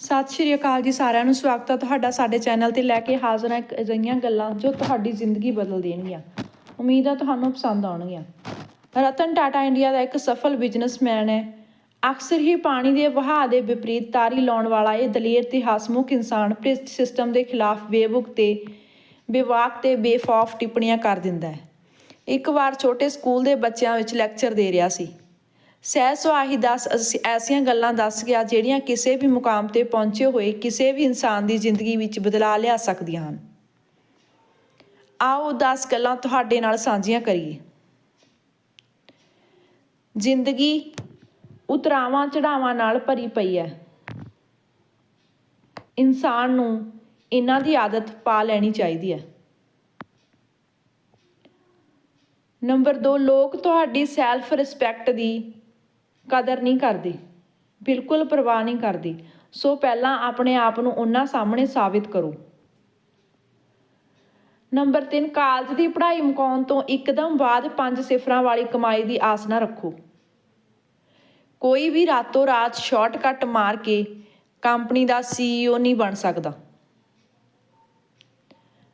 ਸਤਿ ਸ਼੍ਰੀ ਅਕਾਲ ਜੀ ਸਾਰਿਆਂ ਨੂੰ। ਸਵਾਗਤ ਹੈ ਤੁਹਾਡਾ ਸਾਡੇ ਚੈਨਲ ਤੇ ਲੈ ਕੇ ਹਾਜ਼ਰ ਹਾਂ ਇੱਕ ਅਜਿਹੀਆਂ ਗੱਲਾਂ ਜੋ ਤੁਹਾਡੀ ਜ਼ਿੰਦਗੀ ਬਦਲ ਦੇਣਗੀਆਂ। ਉਮੀਦ ਹੈ ਤੁਹਾਨੂੰ ਪਸੰਦ ਆਉਣਗੀਆਂ। ਰਤਨ ਟਾਟਾ ਇੰਡੀਆ ਦਾ ਇੱਕ ਸਫਲ ਬਿਜ਼ਨਸਮੈਨ ਹੈ। ਅਕਸਰ ਹੀ ਪਾਣੀ ਦੇ ਵਹਾਅ ਦੇ ਵਿਪਰੀਤ ਤਾਰੀ ਲਾਉਣ ਵਾਲਾ ਇਹ ਦਲੇਰ ਤੇ ਹਸਮੁਖ ਇਨਸਾਨ ਪ੍ਰਿਸਟ ਸਿਸਟਮ ਦੇ ਖਿਲਾਫ ਬੇਬੁਕ ਤੇ ਬੇਵਾਕ ਤੇ ਬੇਫੌਫ ਟਿੱਪਣੀਆਂ ਕਰ ਦਿੰਦਾ ਹੈ। ਇੱਕ ਵਾਰ ਛੋਟੇ ਸਕੂਲ ਦੇ ਬੱਚਿਆਂ ਵਿੱਚ ਲੈਕਚਰ ਦੇ ਰਿਹਾ ਸੀ। ਸਹਿ ਸੁਆਹੀ ਦੱਸ, ਅਸ- ਐਸੀਆਂ ਗੱਲਾਂ ਦੱਸ ਗਿਆ ਜਿਹੜੀਆਂ ਕਿਸੇ ਵੀ ਮੁਕਾਮ ਤੇ ਪਹੁੰਚੇ ਹੋਏ ਕਿਸੇ ਵੀ ਇਨਸਾਨ ਦੀ ਜ਼ਿੰਦਗੀ ਵਿੱਚ ਬਦਲਾਅ ਲਿਆ ਸਕਦੀਆਂ ਹਨ। ਆਓ 10 ਗੱਲਾਂ ਤੁਹਾਡੇ ਨਾਲ ਸਾਂਝੀਆਂ ਕਰੀਏ। ਜ਼ਿੰਦਗੀ ਉਤਰਾਵਾਂ ਚੜਾਵਾਂ ਨਾਲ ਭਰੀ ਪਈ ਹੈ। ਇਨਸਾਨ ਨੂੰ ਇਹਨਾਂ ਦੀ ਆਦਤ ਪਾ ਲੈਣੀ ਚਾਹੀਦੀ ਹੈ। ਨੰਬਰ 2 ਲੋਕ ਤੁਹਾਡੀ ਸੈਲਫ ਰਿਸਪੈਕਟ ਦੀ ਕਦਰ ਨਹੀਂ ਕਰਦੇ, ਬਿਲਕੁਲ ਪਰਵਾਹ ਨਹੀਂ ਕਰਦੇ। ਸੋ ਪਹਿਲਾਂ ਆਪਣੇ ਆਪ ਨੂੰ ਉਹਨਾਂ ਸਾਹਮਣੇ ਸਾਬਿਤ ਕਰੋ। ਨੰਬਰ 3 ਕਾਲਜ ਦੀ ਪੜ੍ਹਾਈ ਮੁਕਾਉਣ ਤੋਂ ਇੱਕਦਮ ਬਾਅਦ ਪੰਜ ਸਿਫਰਾਂ ਵਾਲੀ ਕਮਾਈ ਦੀ ਆਸ ਨਾ ਰੱਖੋ। ਕੋਈ ਵੀ ਰਾਤੋਂ ਰਾਤ ਸ਼ਾਰਟਕਟ ਮਾਰ ਕੇ ਕੰਪਨੀ ਦਾ ਸੀਈਓ ਨਹੀਂ ਬਣ ਸਕਦਾ।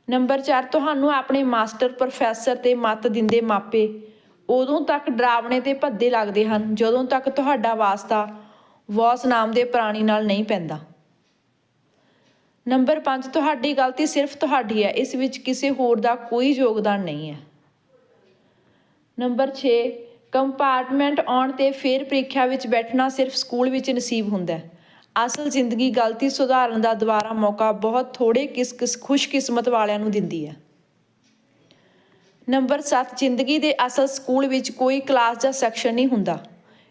ਨੰਬਰ 4 ਤੁਹਾਨੂੰ ਆਪਣੇ ਮਾਸਟਰ, ਪ੍ਰੋਫੈਸਰ ਤੇ ਮਤ ਦਿੰਦੇ ਮਾਪੇ ਉਦੋਂ ਤੱਕ ਡਰਾਵਣੇ ਤੇ ਭੱਦੇ ਲੱਗਦੇ ਹਨ, ਜਦੋਂ ਤੱਕ ਤੁਹਾਡਾ ਵਾਸਤਾ ਵੌਸ ਨਾਮ ਦੇ ਪ੍ਰਾਣੀ ਨਾਲ ਨਹੀਂ ਪੈਂਦਾ। ਨੰਬਰ 5 ਤੁਹਾਡੀ ਗਲਤੀ ਸਿਰਫ ਤੁਹਾਡੀ ਹੈ, ਇਸ ਵਿੱਚ ਕਿਸੇ ਹੋਰ ਦਾ ਕੋਈ ਯੋਗਦਾਨ ਨਹੀਂ ਹੈ। ਨੰਬਰ 6 ਕੰਪਾਰਟਮੈਂਟ ਆਉਣ ਤੇ ਫਿਰ ਪ੍ਰੀਖਿਆ ਵਿੱਚ ਬੈਠਣਾ ਸਿਰਫ ਸਕੂਲ ਵਿੱਚ ਨਸੀਬ ਹੁੰਦਾ ਹੈ। ਅਸਲ ਜ਼ਿੰਦਗੀ ਗਲਤੀ ਸੁਧਾਰਨ ਦਾ ਦੁਬਾਰਾ ਮੌਕਾ ਬਹੁਤ ਥੋੜੇ ਕਿਸ ਕਿਸ ਖੁਸ਼ਕਿਸਮਤ ਵਾਲਿਆਂ ਨੂੰ ਦਿੰਦੀ ਹੈ। ਨੰਬਰ 7 ਜ਼ਿੰਦਗੀ ਦੇ ਅਸਲ ਸਕੂਲ ਵਿੱਚ ਕੋਈ ਕਲਾਸ ਜਾਂ ਸੈਕਸ਼ਨ ਨਹੀਂ ਹੁੰਦਾ।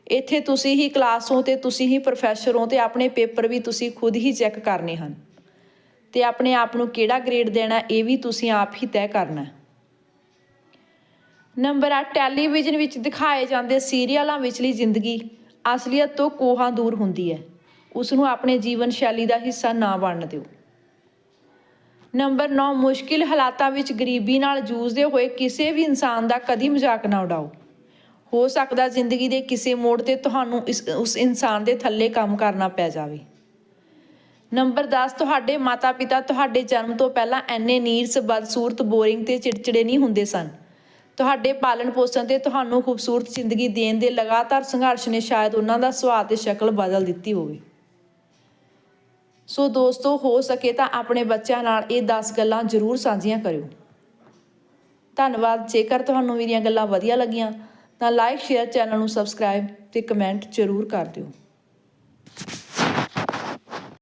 ਇੱਥੇ ਤੁਸੀਂ ਹੀ ਕਲਾਸ ਹੋ ਤੇ ਤੁਸੀਂ ਹੀ ਪ੍ਰੋਫੈਸਰ ਹੋ ਤੇ ਆਪਣੇ ਪੇਪਰ ਵੀ ਤੁਸੀਂ ਖੁਦ ਹੀ ਚੈੱਕ ਕਰਨੇ ਹਨ। ਤੇ ਆਪਣੇ ਆਪ ਨੂੰ ਕਿਹੜਾ ਗ੍ਰੇਡ ਦੇਣਾ, ਇਹ ਵੀ ਤੁਸੀਂ ਆਪ ਹੀ ਤੈਅ ਕਰਨਾ। ਨੰਬਰ 8 ਟੈਲੀਵਿਜ਼ਨ ਵਿੱਚ ਦਿਖਾਏ ਜਾਂਦੇ ਸੀਰੀਅਲਾਂ ਵਿਚਲੀ ਜ਼ਿੰਦਗੀ ਅਸਲੀਅਤ ਤੋਂ ਕੋਹਾਂ ਦੂਰ ਹੁੰਦੀ ਹੈ। ਉਸ ਨੂੰ ਆਪਣੇ ਜੀਵਨ ਸ਼ੈਲੀ ਦਾ ਹਿੱਸਾ ਨਾ ਬਣਨ ਦਿਓ। ਨੰਬਰ 9 ਮੁਸ਼ਕਿਲ ਹਾਲਾਤਾਂ ਵਿੱਚ ਗਰੀਬੀ ਨਾਲ ਜੂਝਦੇ ਹੋਏ ਕਿਸੇ ਵੀ ਇਨਸਾਨ ਦਾ ਕਦੀ ਮਜ਼ਾਕ ਨਾ ਉਡਾਓ। ਹੋ ਸਕਦਾ ਜ਼ਿੰਦਗੀ ਦੇ ਕਿਸੇ ਮੋੜ ਤੇ ਤੁਹਾਨੂੰ ਇਸ, ਉਸ ਇਨਸਾਨ ਦੇ ਥੱਲੇ ਕੰਮ ਕਰਨਾ ਪੈ ਜਾਵੇ। ਨੰਬਰ 10 ਤੁਹਾਡੇ ਮਾਤਾ-ਪਿਤਾ ਤੁਹਾਡੇ ਜਨਮ ਤੋਂ ਪਹਿਲਾਂ ਐਨੇ ਨੀਰਸ, ਬਦਸੂਰਤ, ਬੋਰਿੰਗ ਤੇ ਚਿੜਚਿੜੇ ਨਹੀਂ ਹੁੰਦੇ ਸਨ। ਤੁਹਾਡੇ ਪਾਲਣ ਪੋਸ਼ਣ ਤੇ ਤੁਹਾਨੂੰ ਖੂਬਸੂਰਤ ਜ਼ਿੰਦਗੀ ਦੇਣ ਦੇ ਲਗਾਤਾਰ ਸੰਘਰਸ਼ ਨੇ ਸ਼ਾਇਦ ਉਹਨਾਂ ਦਾ ਸੁਭਾਅ ਤੇ ਸ਼ਕਲ ਬਦਲ ਦਿੱਤੀ ਹੋਵੇ। ਸੋ ਦੋਸਤੋ, ਹੋ ਸਕੇ ਤਾਂ ਆਪਣੇ ਬੱਚਿਆਂ ਨਾਲ ਇਹ 10 ਗੱਲਾਂ ਜ਼ਰੂਰ ਸਾਂਝੀਆਂ ਕਰਿਓ। ਧੰਨਵਾਦ। ਜੇਕਰ ਤੁਹਾਨੂੰ ਮੇਰੀਆਂ ਗੱਲਾਂ ਵਧੀਆ ਲੱਗੀਆਂ, ਤਾਂ ਲਾਈਕ ਸ਼ੇਅਰ ਚੈਨਲ ਨੂੰ ਸਬਸਕ੍ਰਾਈਬ ਤੇ ਕਮੈਂਟ ਜ਼ਰੂਰ ਕਰ ਦਿਓ।